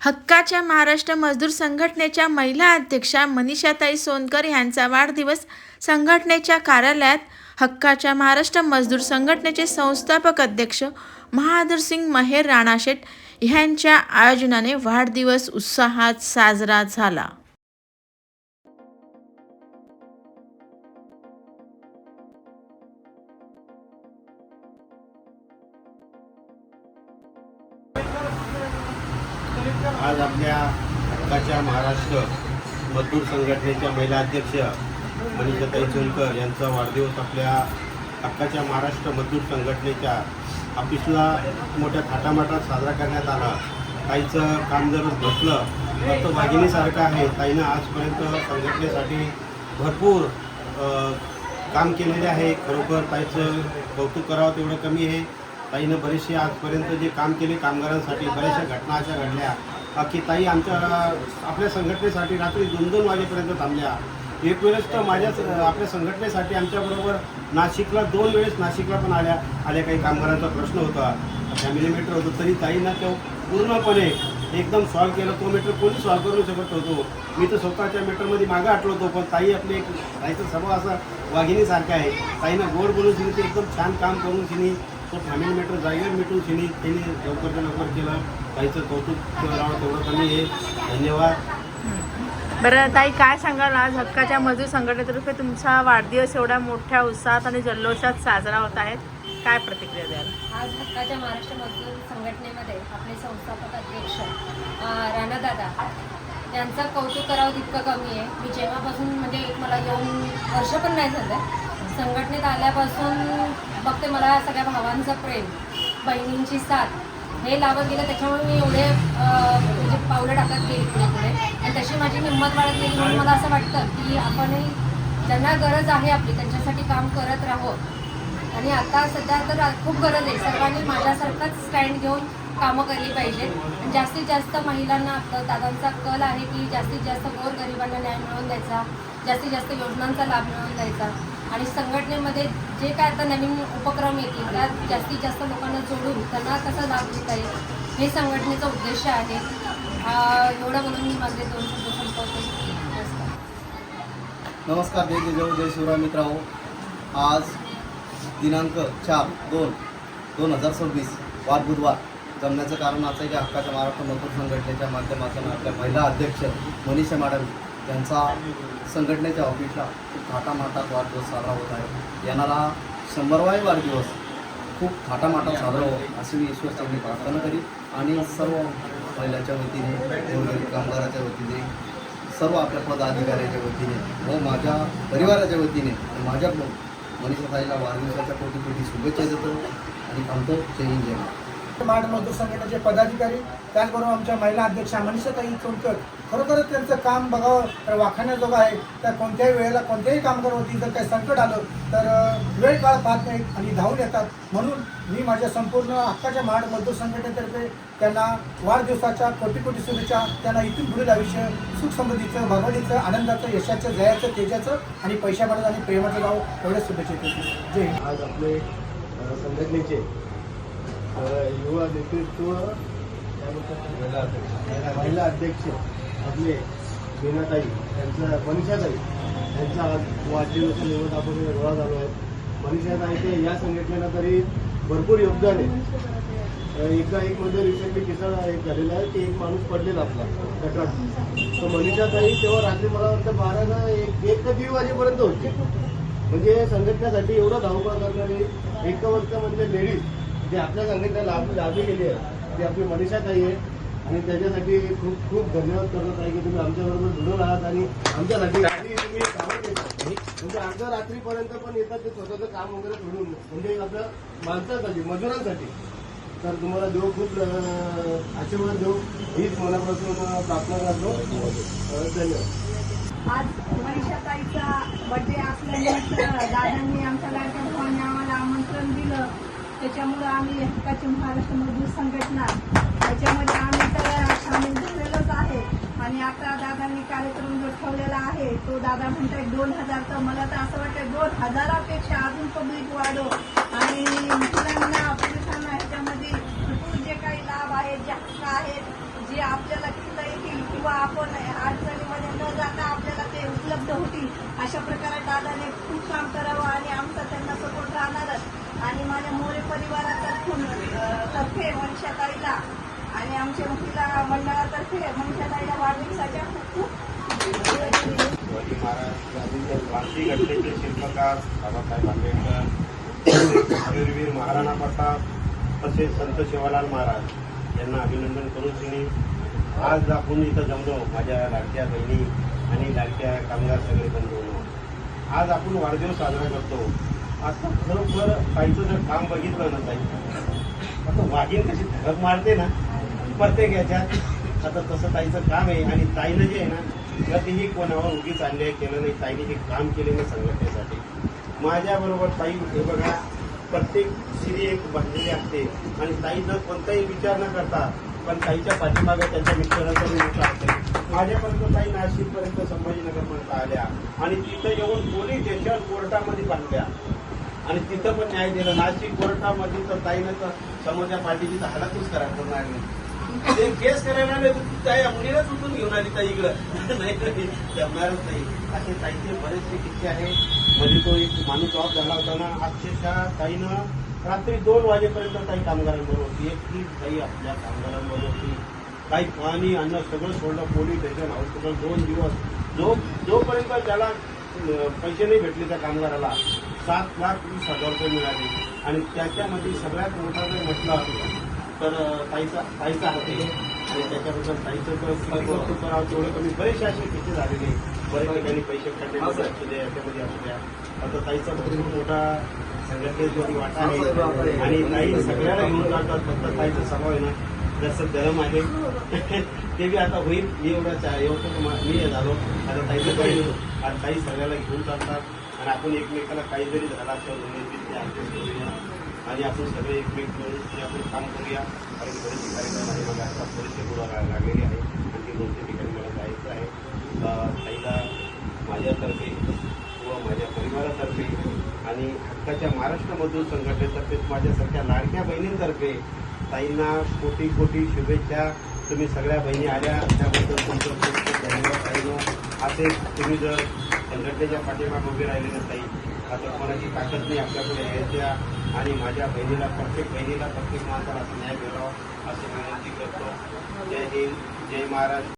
हक्काच्या महाराष्ट्र मजदूर संघटनेच्या महिला अध्यक्षा मनीषाताई सोनकर यांचा वाढदिवस संघटनेच्या कार्यालयात हक्काच्या महाराष्ट्र मजदूर संघटनेचे संस्थापक अध्यक्ष महादरसिंग महेर राणाशेठ ह्यांच्या आयोजनाने वाढदिवस उत्साहात साजरा झाला. आज आपल्या हक्काच्या महाराष्ट्र मजदूर संघटनेच्या महिला अध्यक्ष मनीषाताई चोलकर यांचा वाढदिवस आपल्या हक्काच्या महाराष्ट्र मजदूर संघटनेच्या ऑफिसला मोठ्या थाटामाटात साजरा करण्यात आला. ताईचं काम जर बसलं तर तो वाघिणीसारखं आहे. ताईनं आजपर्यंत संघटनेसाठी भरपूर काम केलेले आहे. खरोखर ताईचं कौतुक करावं तेवढं कमी आहे. ताईनं बरेचसे आजपर्यंत जे काम केले कामगारांसाठी बऱ्याचशा घटना अशा घडल्या. की ताई आमच्या आपल्या संघटनेसाठी रात्री दोन दोन वाजेपर्यंत थांबल्या. एक वेळेस तर माझ्या आपल्या संघटनेसाठी आमच्याबरोबर नाशिकला दोन वेळेस नाशिकला पण आल्या आल्या काही कामगारांचा प्रश्न होता. फॅमिली मीटर होतं तरी ताईंना तो पूर्णपणे एकदम सॉल्व्ह केलं. तो मीटर कोणी सॉल्व्ह करू शकत होतो मी तर स्वतःच्या मीटरमध्ये मागं आटलो होतो पण ताई आपली एक ताईचा स्वभाव असा वाघिणीसारखा आहे. ताईनं गोड बोलून शिनी ते एकदम छान काम करून शिनी तो फॅमिली मॅटर जागेवर मिटून शिनी त्यांनी लवकरच्या लवकर केलं. ताईचं कौतुक करावं तेवढं कमी आहे धन्यवाद. बरं ताई काय सांगाल आज? हक्काच्या मजूर संघटनेतर्फे तुमचा वाढदिवस एवढ्या मोठ्या उत्साहात आणि जल्लोषात साजरा होत आहे. काय प्रतिक्रिया द्याल? आज हक्काच्या महाराष्ट्र मजदूर संघटनेमध्ये आपले संस्थापक अध्यक्ष राणादादा त्यांचं कौतुक करावं तितकं कमी आहे. मी जेव्हापासून म्हणजे एक मला येऊन वर्ष पण नाही झालं संघटनेत आल्यापासून बघते मला सगळ्या भावांचं प्रेम बहिणींची साथ हे लावत गेलं त्याच्यामुळे मी एवढे म्हणजे पावलं टाकत गेली पुढे पुढे आणि तशी माझी हिंमत वाढत गेली म्हणून मला असं वाटतं की आपणही ज्यांना गरज आहे आपली त्यांच्यासाठी काम करत राहो. आणि आता सध्या तर खूप गरज आहे. सर्वांनी माझ्यासारखंच स्टँड घेऊन कामं केली पाहिजेत. आणि जास्तीत जास्त महिलांना आपलं दादांचा कल आहे की जास्तीत जास्त गोरगरिबांना न्याय मिळवून द्यायचा. जास्तीत जास्त योजनांचा लाभ मिळवून द्यायचा. आणि संघटनेमध्ये जे काय आता नवीन उपक्रम येतील त्यात जास्तीत जास्त लोकांना जोडून त्यांना कसा लाभ देता येईल हे संघटनेचा उद्देश आहे. एवढं म्हणून मी माझे दोन शब्द संपवते. नमस्कार. नमस्कार जय जिजाऊ जय शिवराय मित्रांनो. आज दिनांक चार दोन दोन हजार सव्वीस वार बुधवार. जमण्याचं कारण असं आहे की हक्काच्या महाराष्ट्र मजदूर संघटनेच्या माध्यमातून आपल्या महिला अध्यक्ष मनीषा मॅडम त्यांचा संघटनेच्या ऑफिसला खूप थाटामाटात वाढदिवस साजरा होत आहे. येणारा शंभरवाही वाढदिवस खूप थाटामाटात साजरा हो अशी मी ईश्वर प्रार्थना करी आणि सर्व महिलाच्या वतीने गोरगरीब कामगाराच्या वतीने सर्व आपल्या पदाधिकाऱ्याच्या वतीने व माझ्या परिवाराच्या वतीने माझ्या मनीषाताईला वाढदिवसाच्या कोटी कोटी शुभेच्छा देतो आणि थांबतो. जय हिंद जय माड मजदूर संघटनेचे पदाधिकारी त्याचबरोबर आमच्या महिला अध्यक्षा मनीषाताई चोलकर खरोखरच त्यांचं काम बघावं तर वाखाण्याजोगं आहे. तर कोणत्याही वेळेला कोणत्याही कामगारवरती जर काही संकट आलं तर वेळ काळ पाहत नाहीत आणि धावून येतात. म्हणून मी माझ्या संपूर्ण हक्काच्या महाड मजदूर संघटनेतर्फे त्यांना वाढदिवसाच्या कोटी कोटी शुभेच्छा त्यांना इथून पुढील आयुष्य सुख समृद्धीचं भगवतीचं आनंदाचं यशाचं जयाचं तेजाचं आणि पैशामध्ये आणि प्रेमाचं गाव एवढ्याच शुभेच्छा जय आज आपले संघटनेचे युवा नेतृत्व महिला अध्यक्ष. आपले मीनाताई यांचा मनीषाताई यांचा आज वाढदिवस निवड आपण गोळा झालो आहे. मनीषाताईचे या संघटनेला तरी भरपूर योगदान आहे. एका एक मध्ये रिसेंटली किस्सा एक झालेला आहे की एक माणूस पडलेला आपला तक्रार. तर मनीषाताई तेव्हा रात्री मला वाटतं बाराला एक एक ते दीड वाजेपर्यंत होते. म्हणजे संघटनेसाठी एवढा धावपळ करणारी एका वर्षामधले म्हणजे लेडीज जे आपल्या संघटनेला लाभ लाभली गेली आहे ती आपली मनीषा ताई आहे आणि त्याच्यासाठी खूप खूप धन्यवाद करत आहे की तुम्ही आमच्याबरोबर जुळून आहात आणि आमच्यासाठी तुम्ही कामं केली. म्हणजे अर्ध्या रात्रीपर्यंत पण येतात ते स्वतःचं काम वगैरे सोडून म्हणजे आपल्या माणसासाठी मजुरांसाठी. तर तुम्हाला देऊ खूप आशीर्वाद देऊ. हीच मनापासून प्रार्थना करतो. धन्यवाद. आज मनीषा ताईचा बर्थडे असल्यानंतर दादांनी आमच्या लाडक्या आम्हाला आमंत्रण दिलं. त्याच्यामुळं आम्ही हक्काची महाराष्ट्र मजदूर संघटना त्याच्यामध्ये आम्ही तर सामील आणि आता दादांनी कार्यक्रम जो ठेवलेला आहे तो दादा म्हणताय दोन हजारचं मला तर असं वाटतं दोन हजारापेक्षा अजून पब्लिक वाढो. आणि मुलांना पुरुषांना ह्याच्यामध्ये भरपूर जे काही लाभ आहेत जे हक्क आहेत जे आपल्याला घेता येतील किंवा आपण अडचणीमध्ये न जाता आपल्याला ते उपलब्ध होतील अशा प्रकारे दादाने खूप काम करावं आणि आमचा त्यांना सपोर्ट राहणारच आणि माझ्या मोरे परिवारातर्फून अं, तर्फे मनशाताईला आणि आमच्या महिला मंडळातर्फे मनशाताईला वाढदिवसाच्या खूप खूप शुभेच्छा. शिवाजी महाराज क्रांती घटनेचे शिल्पकार बाबासाहेब आंबेडकर वीरवीर महाराणा प्रताप तसेच संत शिवालाल महाराज यांना अभिनंदन करून तिने आज आपण इथं जमलो माझ्या लाडक्या बहिणी आणि लाडक्या कामगार सगळे बंधू आज आपण वाढदिवस साजरा करतो. आता खरोखर काहीचं जर काम बघितलं ना ताई आता वाघीण कशी धडक मारते ना प्रत्येक याच्यात आता तसं ताईचं काम आहे आणि ताईनं जे आहे ना कधीही कोणावर उगीच अन्याय केलं नाही. ताईने जे काम केले नाही संघटनेसाठी. माझ्याबरोबर ताई हे बघा प्रत्येक स्त्री एक बनलेली असते आणि ताईनं कोणताही विचार न करता पण ताईच्या पाठीमागे त्यांच्या मित्रांचा मी असते माझ्यापर्यंत ताई नाशिकपर्यंत संभाजीनगरपर्यंत आल्या आणि तिथं येऊन पोलीस स्टेशन कोर्टामध्ये बांधल्या आणि तिथं पण न्याय दिला. नाशिक कोर्टामध्ये तर ताईनं तर समोरच्या पार्टीची तर हालतच करा करून आणली ते केस करायला आले तर ताई मुलीलाच उठून घेऊन आली ताई इकडं. नाही तर जमणारच नाही. असे ताईचे बरेचसे किस्से आहे म्हणजे तो एक माणूस जॉब झाला होता ना अक्षरशः ताईनं रात्री दोन वाजेपर्यंत ताई कामगारांबरोबर होती. ती ताई आपल्या कामगारांबरोबर होती. काही पाणी अन्न सगळं सोडलं पोलीस स्टेशन हॉस्पिटल दोन दिवस. जो जोपर्यंत त्याला पैसे नाही भेटले त्या कामगाराला सात लाख वीस हजार रुपये मिळाले. आणि त्याच्यामध्ये सगळ्यात मोठा जर म्हटलं तर ताईचा ताईचा हात आणि त्याच्याबद्दल ताईचं तर करावं तेवढं कमी. बरेचसे असे किती झालेले बऱ्याच ठिकाणी पैसे काढण्यामध्ये असू द्या याच्यामध्ये असू द्या. आता ताईचा खूप मोठा संघटनेत वाटा आहे आणि ताई सगळ्याला घेऊन जातात फक्त ताईचा स्वभाव आहे ना जसं गरम आहे. ते बी आता होईल. मी एवढा चा- एवढं मा- हे झालो. आता ताईचं आता ताई सगळ्याला घेऊन जातात. आणि आपण एकमेकाला काही जरी झाला तर आणि आपण सगळे एकमेक मिळून ते आपण काम करूया. कारण की बरेचसे कार्यक्रम आहे बघा आता बरेचसे गुरु लागलेले आहे आणखी दोन तीन ठिकाणी मला जायचं आहे. अं, ताईला माझ्यातर्फे व माझ्या परिवारातर्फे आणि हक्काच्या महाराष्ट्र मजदूर संघटनेतर्फे माझ्यासारख्या लाडक्या बहिणींतर्फे ताईंना कोटी कोटी शुभेच्छा. तुम्ही सगळ्या बहिणी आल्या. त्याबद्दल तुमचं खूप खूप धन्यवाद ताईनं. असे तुम्ही जर संघटनेच्या पाठीमागे उभे राहिलेलं नाही. आता कोणाची ताकद नाही आपल्याकडे यायच्या आणि माझ्या बहिणीला प्रत्येक बहिणीला प्रत्येक माणसाला न्याय मिळावा अशी विनंती करतो. जय हिंद जय महाराज